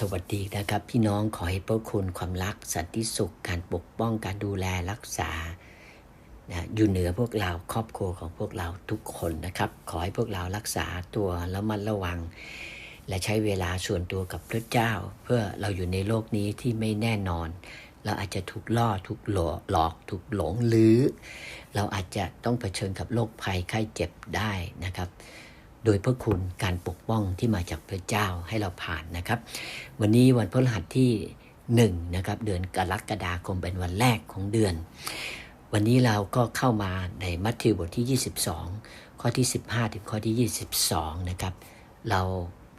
สวัสดีนะครับ พี่น้องขอให้พระคุณความรักสันติสุขการปกป้องการดูแลรักษานะอยู่เหนือพวกเราครอบครัวของพวกเราทุกคนนะครับ ขอให้พวกเรารักษาตัวแล้วมันระวัง และใช้เวลาส่วนตัวกับพระเจ้า เพื่อเราอยู่ในโลกนี้ที่ไม่แน่นอน เราอาจจะถูกล่อถูกหลอกหลอกถูกหลงหรือ เราอาจจะต้องเผชิญกับโรคภัยไข้เจ็บได้นะครับ โดยพระคุณการปกป้องที่มาจากพระเจ้าให้เราผ่านนะครับ วันนี้วันพฤหัสที่1นะครับเดือนกรกฎาคมเป็นวันแรกของเดือน วันนี้เราก็เข้ามาในมัทธิวบทที่ 22 ข้อที่ 15 ถึงข้อที่ 22 นะครับ เรา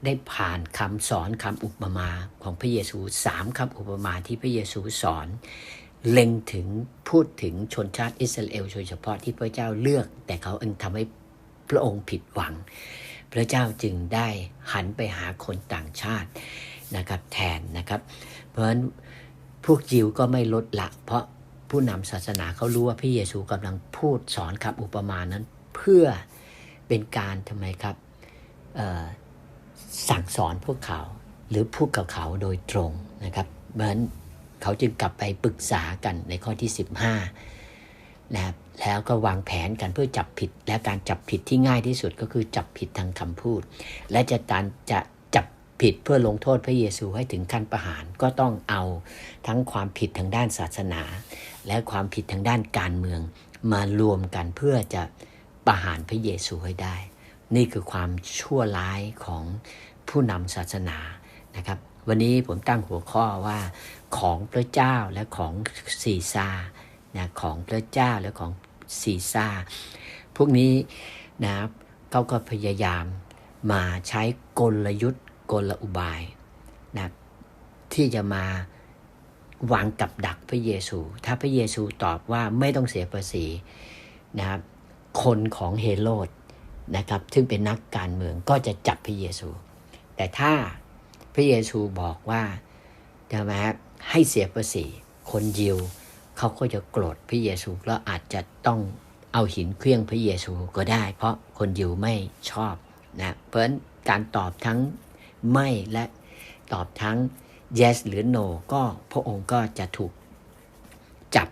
ได้ผ่านคำสอนคำอุปมาของพระเยซูสามคำอุปมาที่พระเยซูสอน เล็งถึงพูดถึงชนชาติอิสราเอลโดยเฉพาะที่พระเจ้าเลือก แต่เขาเองทำให้ พระองค์ผิดหวัง พระเจ้าจึงได้หันไปหาคนต่างชาตินะครับแทนนะครับ เพราะฉะนั้นพวกยิวก็ไม่ลดละ เพราะผู้นำศาสนาเขารู้ว่าพระเยซูกำลังพูดสอนคำอุปมานั้น เพื่อเป็นการทำไมครับสั่งสอนพวกเขาหรือพูดกับเขาโดยตรงนะครับเพราะฉะนั้นเขาจึงกลับไปปรึกษากันในข้อที่ 15 นะครับแล้วก็วางแผนกันเพื่อจับผิด และการจับผิดที่ง่ายที่สุดก็คือจับผิดทางคำพูด และจะการจะจับผิดเพื่อลงโทษพระเยซูให้ถึงขั้นประหารก็ต้องเอาทั้งความผิดทางด้านศาสนา และความผิดทางด้านการเมืองมารวมกันเพื่อจะประหารพระเยซูให้ได้ นี่คือความชั่วร้ายของผู้นำศาสนานะครับ วันนี้ผมตั้งหัวข้อว่าของพระเจ้าและของซีซา นะของพระเจ้าและของซีซ่า พวกนี้นะครับเขาก็พยายามมาใช้กลยุทธ์กลอุบายนะที่จะมาวางกับดักพระเยซู ถ้าพระเยซูตอบว่าไม่ต้องเสียภาษีนะครับคนของเฮโรดนะครับ ซึ่งเป็นนักการเมืองก็จะจับพระเยซู แต่ถ้าพระเยซูบอกว่าใช่ไหมครับให้เสียภาษีคนยิว เขาก็จะโกรธพระเยซูแล้วอาจจะต้องเอาหินเครื่องพระเยซูก็ได้ เพราะคนยิวไม่ชอบนะเพราะฉะนั้นการตอบทั้งไม่และตอบทั้ง yes หรือ no ก็พระองค์ก็จะถูกจับ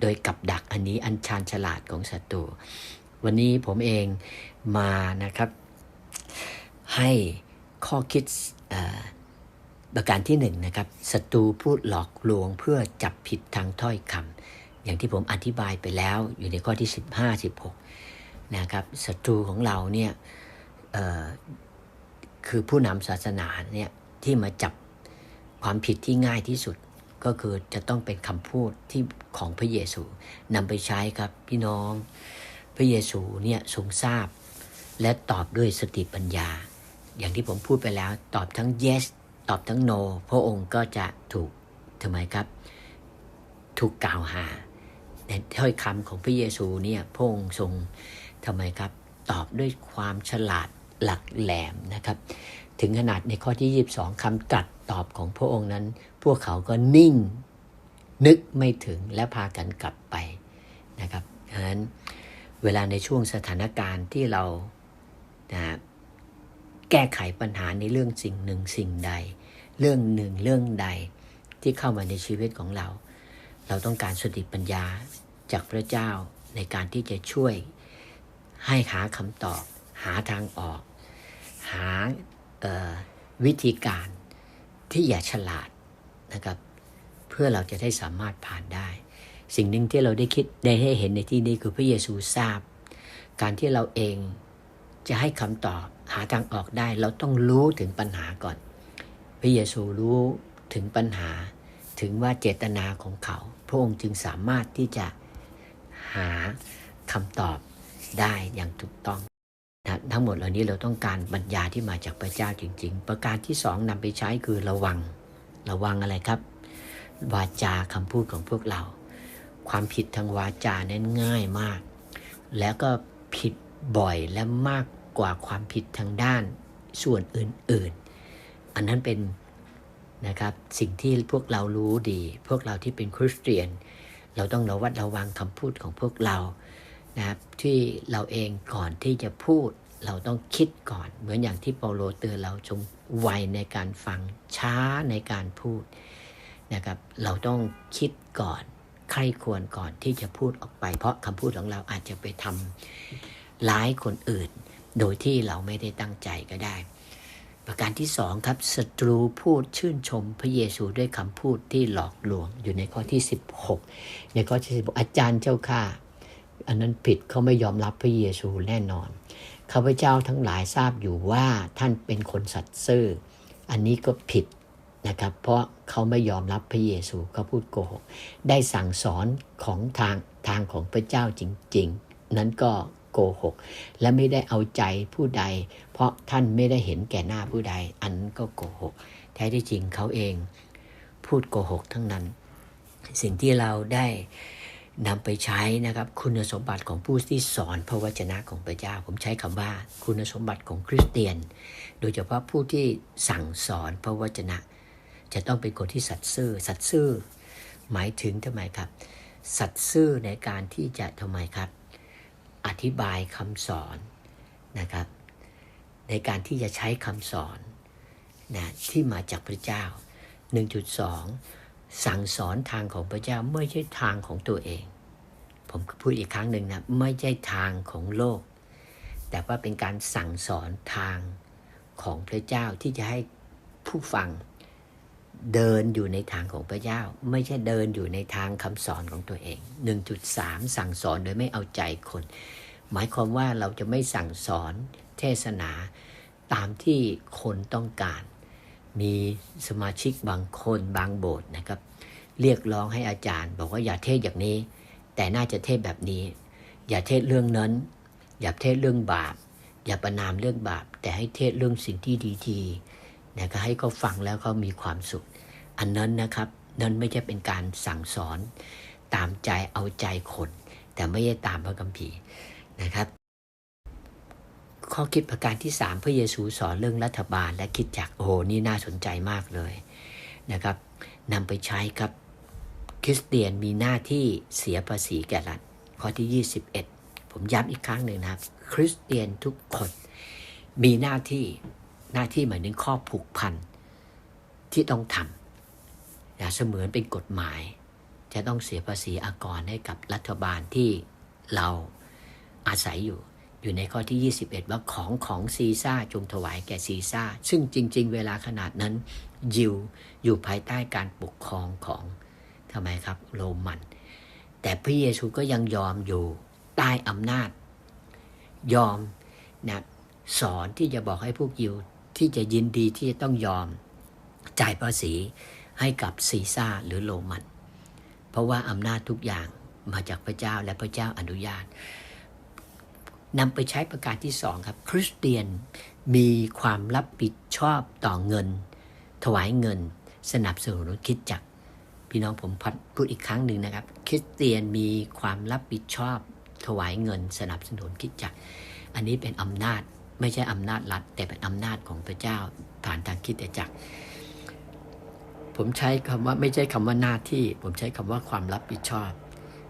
โดยกับดักอันนี้อันชาญฉลาดของศัตรูวันนี้ผมเองมานะครับ ให้ข้อคิดเอ่อ ประการที่หนึ่งนะครับศัตรูพูดหลอกลวงเพื่อจับผิดทางถ้อยคำอย่างที่ผมอธิบายไปแล้วอยู่ในข้อที่ 15 16นะครับศัตรูของเราเนี่ยคือผู้นำศาสนาเนี่ยที่มาจับความผิดที่ง่ายที่สุดก็คือจะต้องเป็นคำพูดที่ของพระเยซูนำไปใช้ครับพี่น้อง พระเยซูเนี่ยทรงทราบ และตอบด้วยสติปัญญา อย่างที่ผมพูดไปแล้วตอบทั้ง yes ตอบทั้ง no พระองค์ก็จะถูกทำไมครับ ถูกกล่าวหาในถ้อยคำของพระเยซูเนี่ยพระองค์ทรงทำไมครับ ตอบด้วยความฉลาดหลักแหลมนะครับ ถึงขนาดในข้อที่ 22คำตรัสตอบของพระองค์นั้น พวกเขาก็นิ่งนึกไม่ถึงและพากันกลับไปนะครับฉะนั้นเวลาในช่วงสถานการณ์ที่เรานะแก้ไขปัญหาในเรื่องสิ่งหนึ่งสิ่งใด เรื่องหนึ่งเรื่องใดที่เข้ามาในชีวิตของเรา เราต้องการสติปัญญาจากพระเจ้าในการที่จะช่วยให้หาคำตอบ หาทางออก หาวิธีการที่อย่าฉลาดนะครับ เพื่อเราจะได้สามารถผ่านได้ สิ่งหนึ่งที่เราได้คิดได้ให้เห็นในที่นี้คือพระเยซูทราบ การที่เราเองจะให้คำตอบหาทางออกได้ เราต้องรู้ถึงปัญหาก่อน พระเยซูรู้ถึงปัญหาถึงว่าเจตนาของเขา พระองค์จึงสามารถที่จะหาคำตอบได้อย่างถูกต้องนะทั้งหมดเหล่านี้เราต้องการบัญญาที่มาจากพระเจ้าจริง ๆ ประการที่สองนำไปใช้คือระวัง ระวังอะไรครับ วาจาคำพูดของพวกเรา ความผิดทางวาจานั้นง่ายมาก แล้วก็ผิดบ่อยและมากกว่าความผิดทางด้านส่วนอื่นๆ อันนั้นเป็น นะครับ สิ่งที่พวกเรารู้ดี พวกเราที่เป็นคริสเตียน เราต้องระวัดระวังคำพูดของพวกเรานะครับที่เราเองก่อนที่จะพูด เราต้องคิดก่อน เหมือนอย่างที่เปาโลเตือนเราจงไวในการฟังช้าในการพูดนะครับเราต้องคิดก่อนใครควรก่อนที่จะพูดออกไป เพราะคำพูดของเราอาจจะไปทำร้ายคนอื่น โดยที่เราไม่ได้ตั้งใจก็ได้ ประการที่สองครับศัตรูพูดชื่นชมพระเยซูด้วยคำพูดที่หลอกลวงอยู่ในข้อที่ 16 ในข้อที่16อาจารย์เจ้าข้าอันนั้นผิดเขาไม่ยอมรับพระเยซูแน่นอนข้าพเจ้าทั้งหลายทราบอยู่ว่าท่านเป็นคนสัตย์ซื่อ อันนี้ก็ผิดนะครับ เพราะเขาไม่ยอมรับพระเยซูเขาพูดโกหกได้สั่งสอนของทางทางของพระเจ้าจริง ๆ นั้นก็ โกหก และไม่ได้เอาใจผู้ใด เพราะท่านไม่ได้เห็นแก่หน้าผู้ใด อันก็โกหก แท้ที่จริงเขาเอง พูดโกหกทั้งนั้น สิ่งที่เราได้นำไปใช้นะครับคุณสมบัติของผู้ที่สอนพระวจนะของพระเจ้า ผมใช้คำว่าคุณสมบัติของคริสเตียน โดยเฉพาะผู้ที่สั่งสอนพระวจนะ จะต้องเป็นคนที่สัตย์ซื่อ สัตย์ซื่อ หมายถึงทำไมครับ สัตย์ซื่อในการที่จะทำไมครับ อธิบายคำสอนนะครับ ในการที่จะใช้คำสอนนะที่มาจากพระเจ้า 1.2 สั่งสอนทางของพระเจ้าไม่ใช่ทางของตัวเอง ผมพูดอีกครั้งหนึ่งนะไม่ใช่ทางของโลก แต่ว่าเป็นการสั่งสอนทางของพระเจ้าที่จะให้ผู้ฟัง เดินอยู่ในทางของพระเจ้า ไม่ใช่เดินอยู่ในทางคำสอนของตัวเอง 1.3 สั่งสอนโดยไม่เอาใจคน หมายความว่าเราจะไม่สั่งสอนเทศนาตามที่คนต้องการ มีสมาชิกบางคนบางโบสถ์นะครับ เรียกร้องให้อาจารย์ บอกว่าอย่าเทศอย่างนี้ แต่น่าจะเทศแบบนี้ อย่าเทศเรื่องนั้น อย่าเทศเรื่องบาป อย่าประนามเรื่องบาป แต่ให้เทศเรื่องสิ่งที่ดีๆ นะก็ให้เขาฟังแล้วเขามีความสุข อันนั้นนะครับ นั้นไม่ใช่เป็นการสั่งสอน ตามใจเอาใจคน แต่ไม่ใช่ตามพระคัมภีร์นะครับ ข้อคิดประการที่ 3 พระเยซูสอนเรื่องรัฐบาลและคิดจักโอ้โหนี่น่าสนใจมากเลยนะครับนำไปใช้ครับคริสเตียนมีหน้าที่เสียภาษีแก่รัฐข้อที่ 21 ผมย้ำอีกครั้งหนึ่งนะครับ คริสเตียนทุกคนมีหน้าที่ หน้าที่หมายถึงข้อผูกพันที่ต้องทำอย่าเสมือนเป็นกฎหมาย จะต้องเสียภาษีอากรให้กับรัฐบาลที่เราอาศัยอยู่อยู่ในข้อที่ 21 ว่าของของซีซ่าจงถวายแก่ซีซ่า ซึ่งจริง ๆ เวลาขนาดนั้น ยิวอยู่ภายใต้การปกครองของทำไมครับโรมัน แต่พระเยซูก็ยังยอมอยู่ใต้อำนาจ ยอมนะสอนที่จะบอกให้พวกยิว ที่จะยินดีที่จะต้องยอมจ่ายภาษีให้กับซีซ่าหรือโรมัน เพราะว่าอำนาจทุกอย่างมาจากพระเจ้าและพระเจ้าอนุญาตนำไปใช้ประการที่สองครับ คริสเตียนมีความรับผิดชอบต่อเงิน ถวายเงิน สนับสนุนคิดจักรพี่น้องผมพ,พูดอีกครั้งหนึ่งนะครับ คริสเตียนมีความรับผิดชอบ ถวายเงิน สนับสนุนคิดจักรอันนี้เป็นอำนาจ ไม่ใช่อำนาจรัฐแต่เป็นอำนาจของพระเจ้าผ่านทางคิดจักร ผมใช้คำว่าไม่ใช่คำว่าหน้าที่ ผมใช้คำว่าความรับผิดชอบ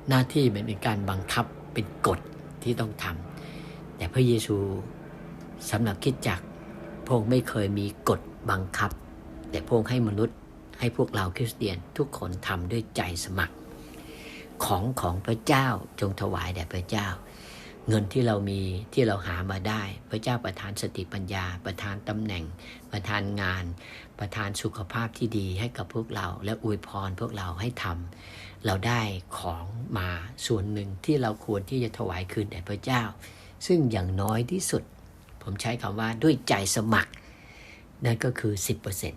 หน้าที่มันเป็นการบังคับเป็นกฎที่ต้องทำแต่พระเยซูสำหรับคิดจักรพระองค์ไม่เคยมีกฎบังคับ แต่พระองค์ให้มนุษย์ให้พวกเราคริสเตียนทุกคนทำด้วยใจสมัคร ของของพระเจ้าจงถวายแด่พระเจ้า เงินที่เรามีที่เราหามาได้ พระเจ้าประทานสติปัญญา ประทานตำแหน่ง ประทานงาน ประทานสุขภาพที่ดีให้กับพวกเรา และอวยพรพวกเราให้ทำเราได้ของมาส่วนหนึ่งที่เราควรที่จะถวายคืนแด่พระเจ้า ซึ่งอย่างน้อยที่สุด ผมใช้คำว่าด้วยใจสมัคร นั่นก็คือ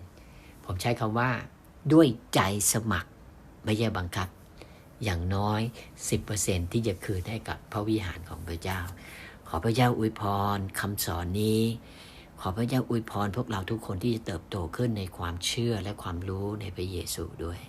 10%ผมใช้คำว่า ด้วยใจสมัคร ไม่ใช่บังคับ อย่างน้อย 10%ที่จะคืนให้กับพระวิหารของพระเจ้า ขอพระเจ้าอวยพรคำสอนนี้ ขอพระเจ้าอวยพรพวกเราทุกคนที่จะเติบโตขึ้นในความเชื่อและความรู้ในพระเยซูด้วย